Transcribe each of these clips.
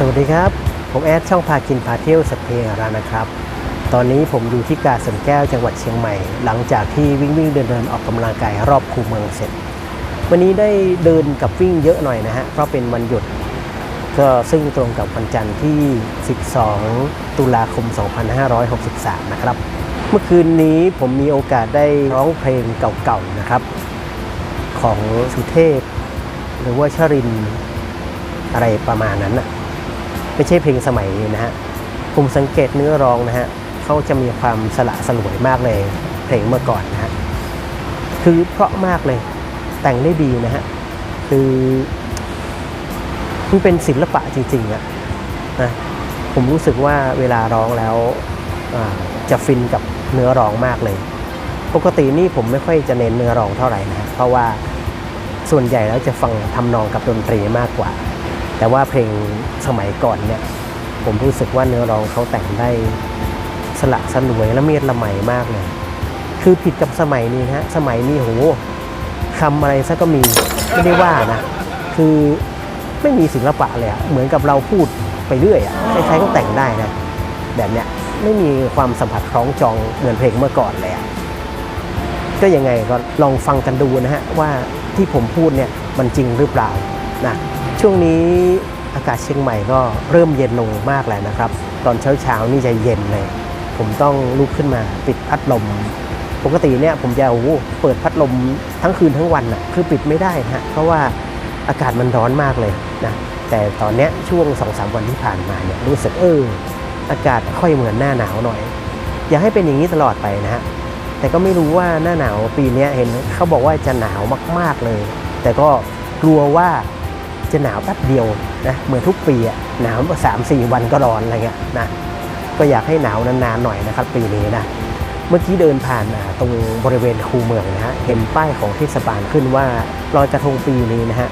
สวัสดีครับ ผมแอดช่องพากินพาเที่ยวสตเพรานะครับ ตอนนี้ผมอยู่ที่กาสนแก้วจังหวัดเชียงใหม่ หลังจากที่วิ่งวิ่งเดินเดินออกกำลังกายรอบคูเมืองเสร็จ วันนี้ได้เดินกับวิ่งเยอะหน่อยนะฮะ เพราะเป็นวันหยุด ก็ซึ่งตรงกับวันจันทร์ที่ 12 ตุลาคม 2563 นะครับ เมื่อคืนนี้ผมมีโอกาสได้ร้องเพลงเก่าๆนะครับ ของสุเทพ หรือว่าชรินอะไรประมาณนั้นนะ ไม่ใช่เพลงสมัยนี้นะฮะผมสังเกตเนื้อร้องนะฮะเขาจะมีความสละสลวยมากเลยเพลงเมื่อก่อนนะฮะคือเพราะมากเลยแต่งได้ดีนะฮะคือมันเป็นศิลปะจริงๆอะนะผมรู้สึกว่าเวลาร้องแล้วจะฟินกับเนื้อร้องมากเลย ปกตินี่ผมไม่ค่อยจะเน้นเนื้อร้องเท่าไหร่นะฮะเพราะว่าส่วนใหญ่แล้วจะฟังทำนองกับดนตรีมากกว่า แต่ว่าเพลงสมัยก่อนเนี่ยผมรู้สึกว่าเนื้อร้องเขาแต่งได้สละสลวยและเมียดละไมมากเลย คือผิดกับสมัยนี้นะฮะ สมัยนี้โหคำอะไรซะก็มีไม่ได้ว่านะ คือไม่มีศิลปะเลยอะเหมือนกับเราพูดไปเรื่อยอะใครๆก็แต่งได้นะ แบบเนี้ยไม่มีความสัมผัสคล้องจองเหมือนเพลงเมื่อก่อนเลยอะก็ยังไงก็ลองฟังกันดูนะฮะว่าที่ผมพูดเนี่ยมันจริงหรือเปล่านะช่วงนี้ อากาศเชียงใหม่ก็เริ่มเย็นลงมากแล้วนะครับ ตอนเช้าๆนี่จะเย็นเลย ผมต้องลุกขึ้นมาปิดพัดลม ปกติเนี่ยผมจะโอ้เปิดพัดลมทั้งคืนทั้งวันนะคือปิดไม่ได้นะฮะเพราะว่าอากาศมันร้อนมากเลยนะแต่ตอนเนี้ยช่วง2อสวันที่ผ่านมาเนี่ยรู้สึกเอออากาศค่อยเหมือนหน้าหนาวหน่อย อยากให้เป็นอย่างนี้ตลอดไปนะฮะแต่ก็ไม่รู้ว่าหน้าหนาวปีนี้เห็นเขาบอกว่าจะหนาวมาก ๆเลย แต่ก็กลัวว่า จะหนาวแป๊บเดียวนะเหมือนทุกปีอะหนาวสามสี่วันก็ร้อนอะไรเงี้ยนะก็อยากให้หนาวนานๆหน่อยนะครับปีนี้นะเมื่อกี้เดินผ่านตรงบริเวณคูเมืองนะฮะเห็นป้ายของเทศบาลขึ้นว่าลอยกระทงปีนี้นะฮะ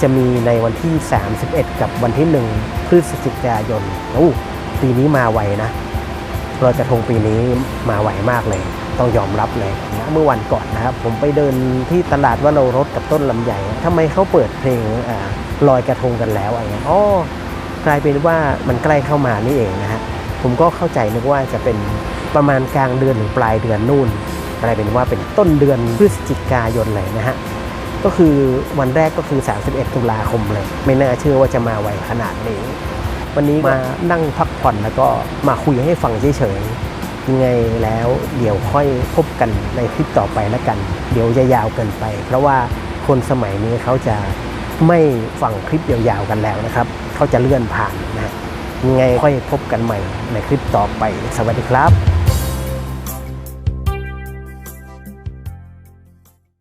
จะมีในวันที่ 31 กับวันที่ 1 พฤศจิกายนโอ้ปีนี้มาไวนะลอยกระทงปีนี้มาไวมากเลย ต้องยอมรับเลยนะเมื่อวันก่อนนะครับผมไปเดินที่ตลาดวโรรสกับต้นลำไยทำไมเขาเปิดเพลงอา ลอยกระทงกันแล้วอะไรเงี้ยอ๋อกลายเป็นว่ามันใกล้เข้ามานี่เองนะฮะผมก็เข้าใจนึกว่าจะเป็นประมาณกลางเดือนหรือปลายเดือนนู่นกลายเป็นว่าเป็นต้นเดือนพฤศจิกายนเลยนะฮะก็คือวันแรกก็คือ 31 ตุลาคมเลย ไม่น่าเชื่อว่าจะมาไวขนาดนี้ วันนี้มานั่งพักผ่อนแล้วก็มาคุยให้ฟังเฉยๆยังไงแล้วเดี๋ยวค่อยพบกันในคลิปต่อไปแล้วกัน เดี๋ยวจะยาวเกินไป เพราะว่าคนสมัยนี้เขาจะ ไม่ฟังคลิปยาวๆกันแล้วนะครับ เขาจะเลื่อนผ่านนะฮะยังไงค่อยพบกันใหม่ในคลิปต่อไป สวัสดีครับ